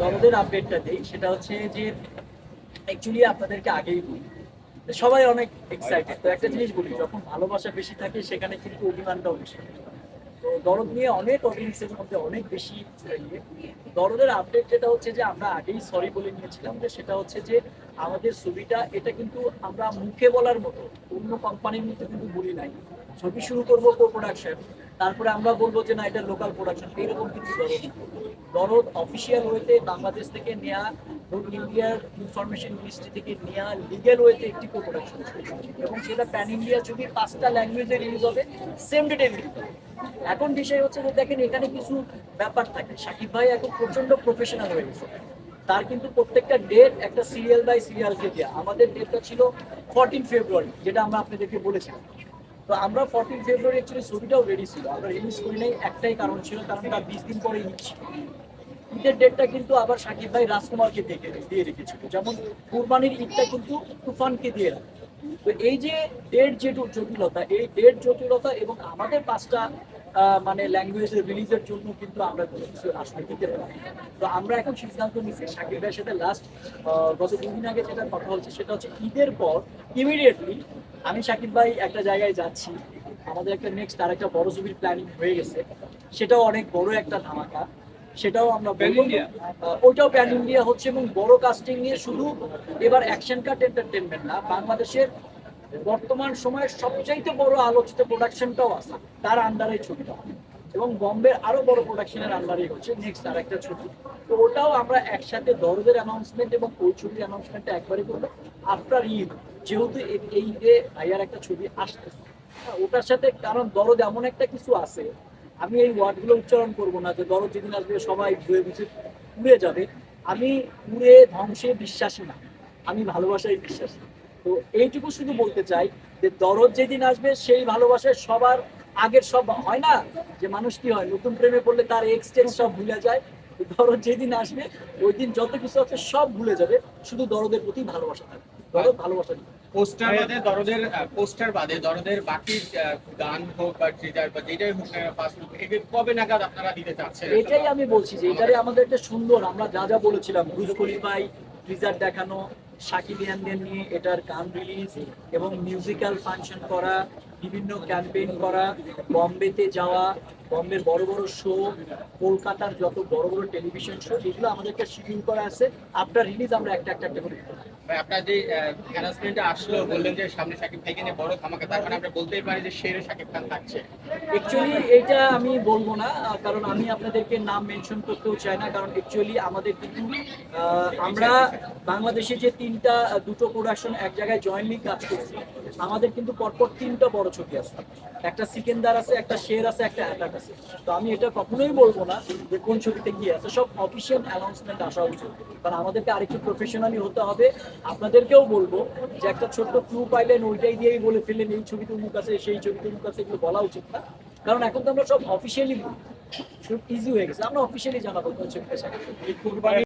দরদের আপডেটটা দিই, সেটা হচ্ছে যে অ্যাকচুয়ালি আপনাদেরকে আগেই বলি। সবাই অনেক এক্সাইটেড তো একটা জিনিস বলি, যখন ভালোবাসা বেশি থাকে, সেখানে কিন্তু অভিমানটাও বেশি। তো দরদ নিয়ে অনেক অডিয়েন্সের মধ্যে অনেক বেশি দরদের আপডেট যেটা হচ্ছে যে আমরা আগেই সরি বলে নিয়েছিলাম যে সেটা হচ্ছে যে আমাদের ছবিটা, এটা কিন্তু আমরা মুখে বলার মতো, অন্য কোম্পানির মতো কিন্তু বলি নাই। ছবি শুরু করব কো প্রোডাকশন তারপরে আমরা বলব যে না, এটা লোকাল প্রোডাকশন এইরকম কিন্তু দরদ দরদ অফিসিয়াল ওয়েতে বাংলাদেশ থেকে নেয়া ধরুন ইন্ডিয়ার ইনফরমেশন মিনিস্ট্রি থেকে নেয়া লিগেল ওয়েতে একটি কো প্রোডাকশন এবং সেটা প্যান ইন্ডিয়া ছবি, পাঁচটা ল্যাঙ্গুয়েজে রিলিজ হবে সেম ডেটে রিলিজ হবে। এখন বিষয় হচ্ছে যে, দেখেন এখানে কিছু ব্যাপার থাকে। সাকিব ভাই এখন প্রচণ্ড প্রফেশনাল হয়ে গেছে। তার কিন্তু প্রত্যেকটা ডেট একটা সিরিয়াল বাই সিরিয়ালকে দেওয়া আমাদের ডেটটা ছিল ফোরটিন ফেব্রুয়ারি যেটা আমরা আপনাদেরকে বলেছিলাম। তো আমরা ফোরটিন ফেব্রুয়ারি অ্যাকচুয়ালি ছবিটাও রেডি ছিল, আমরা রিলিজ করি নাই, একটাই কারণ ছিল, কারণ তার বিশ দিন পরে ঈদ ঈদের ডেটটা কিন্তু আবার সাকিব ভাই রাজকুমারকে দেখে দিয়ে রেখেছিল। যেমন কুরবানির ঈদটা কিন্তু তুফানকে দিয়ে রাখে। তো এই যে ডেট যে জটিলতা, এই ডেট জটিলতা এবং আমাদের পাঁচটা মানে ল্যাঙ্গুয়েজের রিলিজের জন্য কিন্তু আমরা কোনো কিছু আসলে দিতে পারি তো আমরা এখন সিদ্ধান্ত নিচ্ছি সাকিব ভাইয়ের সাথে লাস্ট গত দুদিন আগে যেটা কথা হচ্ছে সেটা হচ্ছে ঈদের পর ইমিডিয়েটলি আমি সাকিব ভাই একটা জায়গায় যাচ্ছি। আমাদের একটা নেক্সট আর একটা বড় ছবির প্ল্যানিং হয়ে গেছে। সেটাও অনেক বড় একটা ধামাকা। সেটাও আমরা ওইটাও প্যান ইন্ডিয়া হচ্ছে এবং বড় কাস্টিং নিয়ে শুধু এবার অ্যাকশন কাট এন্টারটেনমেন্ট না বাংলাদেশের বর্তমান সময়ের সবচাইতে বড় আলোচিত প্রোডাকশনটাও আছে, তার আন্ডারে ছবিটা। এবং বম্বের আরও বড় প্রোডাকশনের আন্ডারে হচ্ছে নেক্সট আর একটা ছবি। তো ওটাও আমরা একসাথে দরদের অ্যানাউন্সমেন্ট এবং ওই ছবির অ্যানাউন্সমেন্টটা একবারে করব। আফটার ঈদ, যেহেতু এই ঈদে ভাইয়ার একটা ছবি আসতেছে ওটার সাথে কারণ দরদ এমন একটা কিছু আছে, আমি এই ওয়ার্ডগুলো উচ্চারণ করব না যে দরদ যেদিন আসবে সবাই ধুয়ে মুছে উড়ে যাবে। আমি উড়ে ধ্বংসে বিশ্বাসী না, আমি ভালোবাসায় বিশ্বাসী। তো এইটুকু শুধু বলতে চাই যে দরদ যেদিন আসবে সেই ভালোবাসায় সবার আগের সব হয় না? যে মানুষ কি হয় নতুন প্রেমে পড়লে তার এক্সটেন্স সব ভুলে যায়। দরদ যেদিন আসবে ওই দিন যত কিছু আছে সব ভুলে যাবে। শুধু দরদের প্রতি ভালোবাসা থাকবে দরদ ভালোবাসা পোস্টার বাদে দরদের পোস্টার বাদে দরদের বাকি গান হোক বা ট্রিজার বা যেটাই হোক ফার্স্ট কবে নাগাদ আপনারা দিতে চাচ্ছেন? এটাই আমি বলছি যে এটারে আমাদের একটা সুন্দর আমরা যা যা বলেছিলাম ব্রুজ খলিফাই টিজার দেখানো সাকিবিয়ানদের নিয়ে এটার গান রিলিজ এবং মিউজিক্যাল ফাংশন করা বিভিন্ন ক্যাম্পেইন করা বম্বেতে যাওয়া বম্বের বড় বড় শো কলকাতার যত বড় বড় টেলিভিশন শো এগুলো আমাদেরকে শিডিউল করা আছে। আফটার রিলিজ আমরা একটা একটা একটা করে আপনার যে অ্যানাউন্সমেন্টে আসলো বললেন যে সামনে খানকে নিয়ে বড় ধামাকা তার মানে আমরা বলতেই পারি যে শেরে শাকিব খান থাকছে। অ্যাকচুয়ালি এটা আমি বলব না কারণ আমি আপনাদেরকে নাম মেনশন করতেও চাই না কারণ অ্যাকচুয়ালি আমাদের কিন্তু আমরা বাংলাদেশে যে তিনটা দুটো প্রোডাকশন এক জায়গায় জয়েন্টলি কাজ করছি। আমাদের কিন্তু পরপর তিনটা বড় ছবি আছে। একটা সিকেন্দার আছে, একটা শের আছে, একটা অ্যাটাক আছে। তো আমি এটা কখনোই বলব না যে কোন ছবিতে কি আছে। সব অফিসিয়াল অ্যানাউন্সমেন্ট আসা উচিত। কারণ আমাদেরকে আরেকটু প্রফেশনালি হতে হবে। আপনাদেরকেও বলব যে একটা ছোট্ট ক্লু পাইলেন ওইটাই দিয়েই বলে ফেললেন, এই ছবিতে মুখ আছে, সেই ছবিতে মুখ আছে, এগুলো বলা উচিত না। কারণ এখন তো আমরা সব অফিসিয়ালি ইজি হয়ে গেছে। আমরা অফিসিয়ালি জানাব কোন ছবিতে